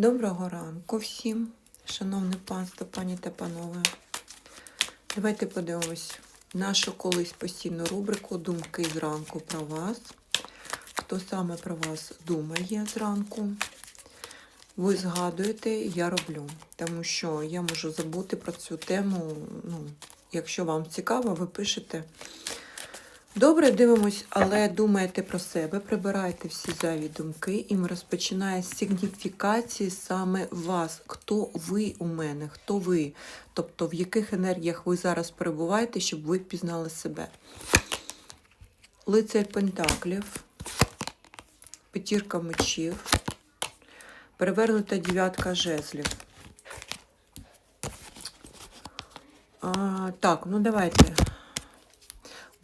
Доброго ранку всім, шановне панство, пані та панове. Давайте подивимось нашу колись постійну рубрику Думки зранку про вас. Хто саме про вас думає зранку? Ви згадуєте, я роблю. Тому що я можу забути про цю тему. Ну, якщо вам цікаво, ви пишете. Добре, дивимось, але думайте про себе, прибирайте всі зайві думки, і ми розпочинаємо з сигніфікації саме вас. Хто ви у мене, хто ви? Тобто в яких енергіях ви зараз перебуваєте, щоб ви пізнали себе. Лицар Пентаклів, п'ятірка мечів, перевернута дев'ятка жезлів. А, так, ну давайте.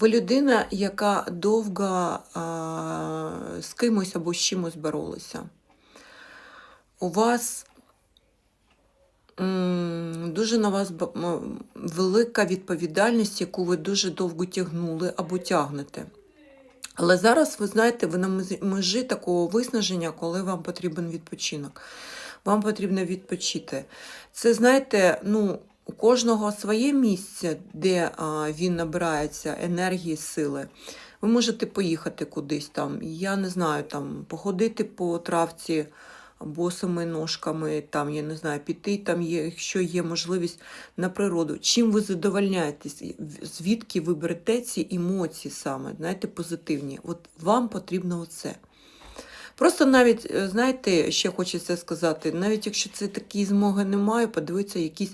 Ви людина, яка довго а, з кимось або з чимось боролася. У вас дуже на вас велика відповідальність, яку ви дуже довго тягнули або тягнете. Але зараз, ви знаєте, ви на межі такого виснаження, коли вам потрібен відпочинок. Вам потрібно відпочити. Це, знаєте, ну, у кожного своє місце, де він набирається енергії, сили. Ви можете поїхати кудись там, я не знаю, там, походити по травці босими ножками, там, я не знаю, піти, там є, якщо є можливість на природу. Чим ви задовольняєтесь? Звідки ви берете ці емоції саме, знаєте, позитивні? От вам потрібно оце. Просто навіть, е, знаєте, ще хочеться сказати, навіть якщо це такі змоги немає, подивитися якісь,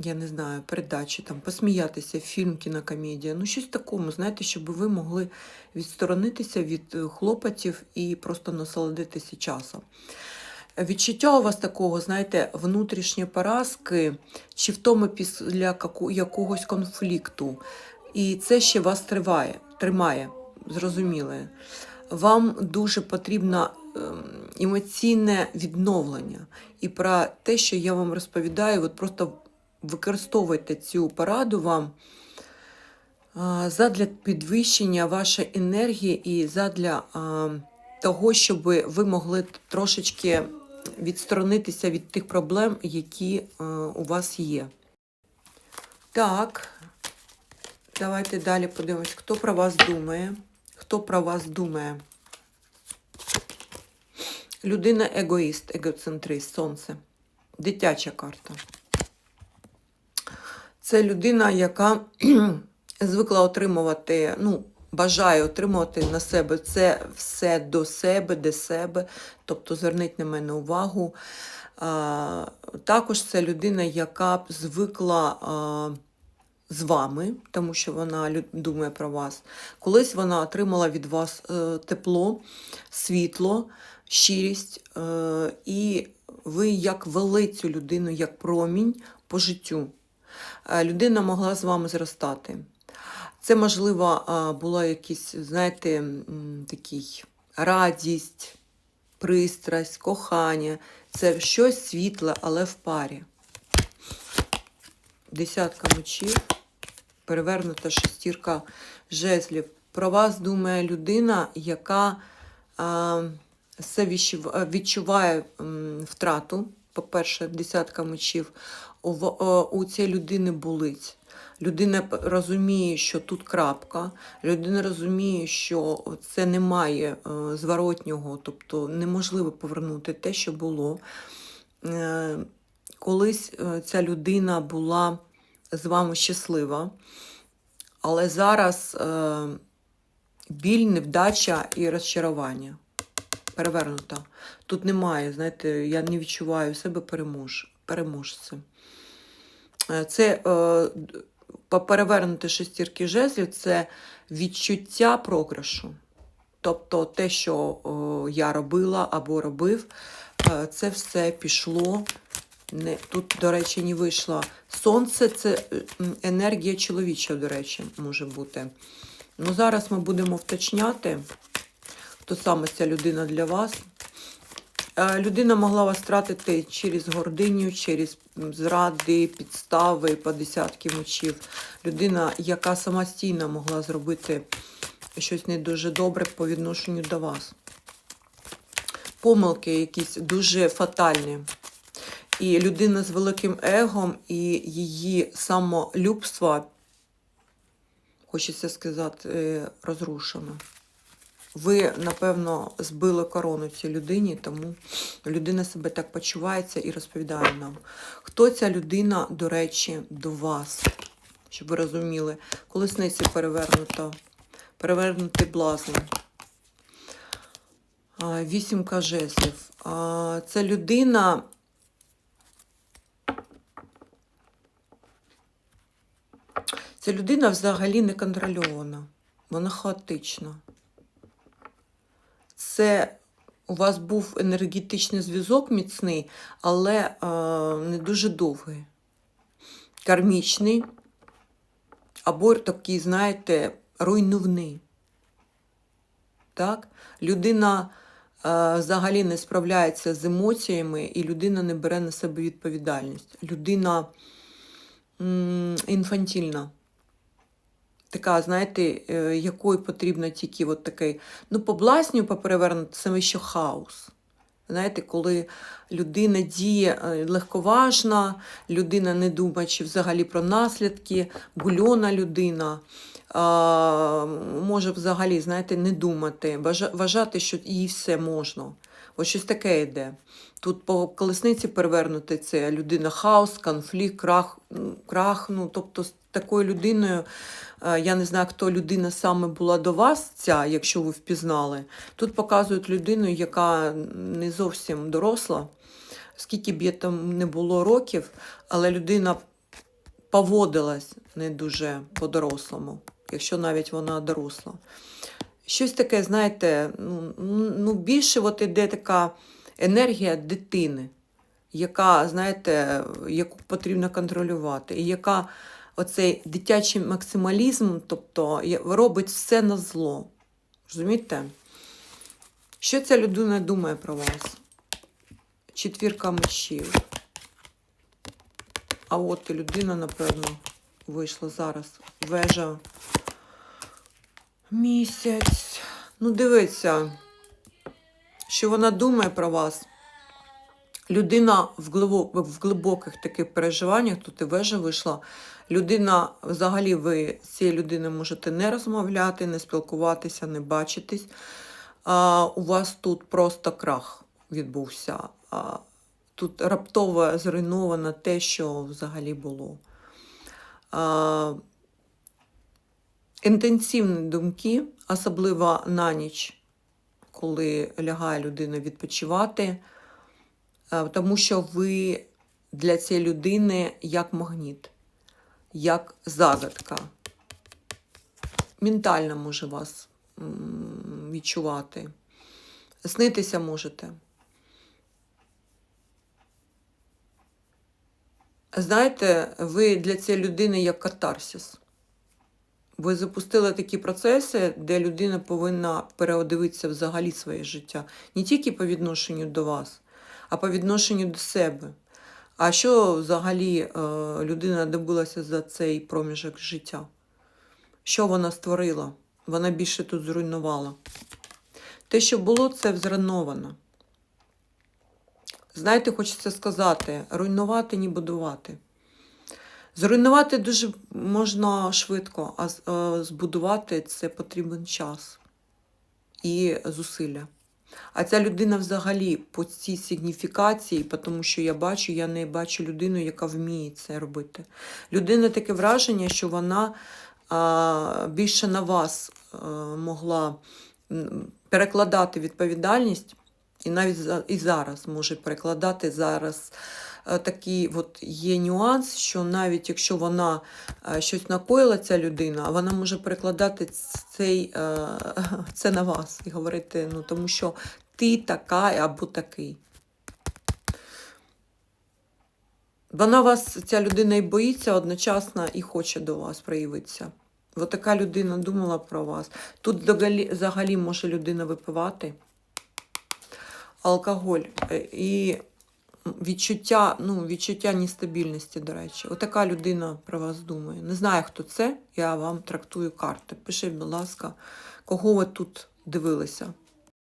я не знаю, передачі, там, посміятися, фільм, кінокомедія, ну щось такому, знаєте, щоб ви могли відсторонитися від е, хлопотів і просто насолодитися часом. Відчуття у вас такого, знаєте, внутрішньої поразки чи втоми після якогось конфлікту. І це ще вас триває, тримає, зрозуміле. Вам дуже потрібно ем, емоційне відновлення. І про те, що я вам розповідаю, от просто використовуйте цю пораду вам задля підвищення вашої енергії і задля того, щоб ви могли трошечки відсторонитися від тих проблем, які у вас є. Так, давайте далі подивимось, хто про вас думає. Хто про вас думає? Людина егоїст, егоцентрист, сонце. Дитяча карта. Це людина, яка звикла отримувати, ну, бажає отримувати на себе це все до себе, де себе. Тобто зверніть на мене увагу. А, також це людина, яка звикла а, з вами, тому що вона думає про вас. Колись вона отримала від вас е, тепло, світло, щирість, е, і ви як вели цю людину, як промінь по життю. Е, Людина могла з вами зростати. Це, можливо, була якісь, знаєте, такий радість, пристрасть, кохання. Це щось світле, але в парі. Десятка мечів, перевернута шестірка жезлів. Про вас думає людина, яка все відчуває втрату. По-перше, десятка мечів. У, у цієї людини болить. Людина розуміє, що тут крапка. Людина розуміє, що це немає е, зворотнього, тобто неможливо повернути те, що було. Е, колись е, ця людина була з вами щаслива, але зараз е, біль, невдача і розчарування. Перевернута. Тут немає, знаєте, я не відчуваю себе перемож. Е, Це е, перевернути шестірки жезлів це відчуття програшу. Тобто те, що о, я робила або робив, е, це все пішло. Не, тут, до речі, не вийшло. Сонце це е, енергія чоловіча, до речі, може бути. Ну, зараз ми будемо вточняти, хто саме ця людина для вас. Е, Людина могла вас втратити через гординю, через зради, підстави, по десятки мочів. Людина, яка самостійно могла зробити щось не дуже добре по відношенню до вас. помилки якісь дуже фатальні. І людина з великим егом і її самолюбство, хочеться сказати, е, розрушено. Ви, напевно, збили корону цій людині, тому людина себе так почувається і розповідає нам. Хто ця людина, до речі, до вас? Щоб ви розуміли, колесниці перевернуто, перевернутий блазень. Вісімка жезлів. Це людина. Ця людина взагалі не контрольована. Вона хаотична. Це у вас був енергетичний зв'язок міцний, але е, не дуже довгий. Кармічний, або такий, знаєте, руйнівний. Так? Людина е, взагалі не справляється з емоціями, і людина не бере на себе відповідальність. Людина м, інфантільна. Така, знаєте, е, якою потрібно тільки от такий, ну, по бласню поперевернути, це ще хаос. Знаєте, коли людина діє е, легковажна, людина не думаючи взагалі про наслідки, бульона людина, а, може взагалі, знаєте, не думати, вважати, що їй все можна. Ось щось таке йде. Тут по колесниці перевернути це людина хаос, конфлікт, крах, ну, крах. Ну, тобто з такою людиною, е, я не знаю, хто людина саме була до вас, ця, якщо ви впізнали. Тут показують людину, яка не зовсім доросла, скільки б їй там не було років, але людина поводилась не дуже по-дорослому, якщо навіть вона доросла. Щось таке, знаєте, ну, ну більше от іде така енергія дитини, яка, знаєте, яку потрібно контролювати, і яка оцей дитячий максималізм, тобто робить все на зло. Розумієте? Що ця людина думає про вас? Четвірка мечів. А от і людина, напевно, вийшла зараз. Вежа. Місяць. Ну, дивіться, що вона думає про вас. Людина в, глибо, в глибоких таких переживаннях, тут і вежа вийшла. Людина, взагалі, ви з цією людиною можете не розмовляти, не спілкуватися, не бачитись. А, у вас тут просто крах відбувся. А, тут раптово зруйновано те, що взагалі було. А, інтенсивні думки, особливо на ніч, коли лягає людина відпочивати, е, тому що ви для цієї людини як магніт, як загадка. Ментально може вас відчувати. Снитися можете. Знаєте, ви для цієї людини як катарсис. Ви запустили такі процеси, де людина повинна переодивитися взагалі своє життя. Не тільки по відношенню до вас, а по відношенню до себе. А що взагалі е, людина добилася за цей проміжок життя? Що вона створила? Вона більше тут зруйнувала. Те, що було, це зруйновано. Знаєте, хочеться сказати, руйнувати, не будувати. Зруйнувати дуже можна швидко, а е, збудувати це потрібен час і зусилля. А ця людина взагалі по цій сигніфікації, тому що я бачу, я не бачу людину, яка вміє це робити. Людина таке враження, що вона а, більше на вас а, могла перекладати відповідальність, і навіть і зараз може перекладати зараз. Е, Такий от є нюанс, що навіть якщо вона е, щось накоїла, ця людина, вона може перекладати цей, е, це на вас і говорити, ну тому що ти така або такий. Вона вас, ця людина і боїться одночасно і хоче до вас проявитися. От така людина думала про вас. Тут взагалі, може людина випивати алкоголь і відчуття, ну, відчуття нестабільності, до речі. Отака людина про вас думає. Не знаю, хто це, я вам трактую карти. Пишіть, будь ласка, кого ви тут дивилися.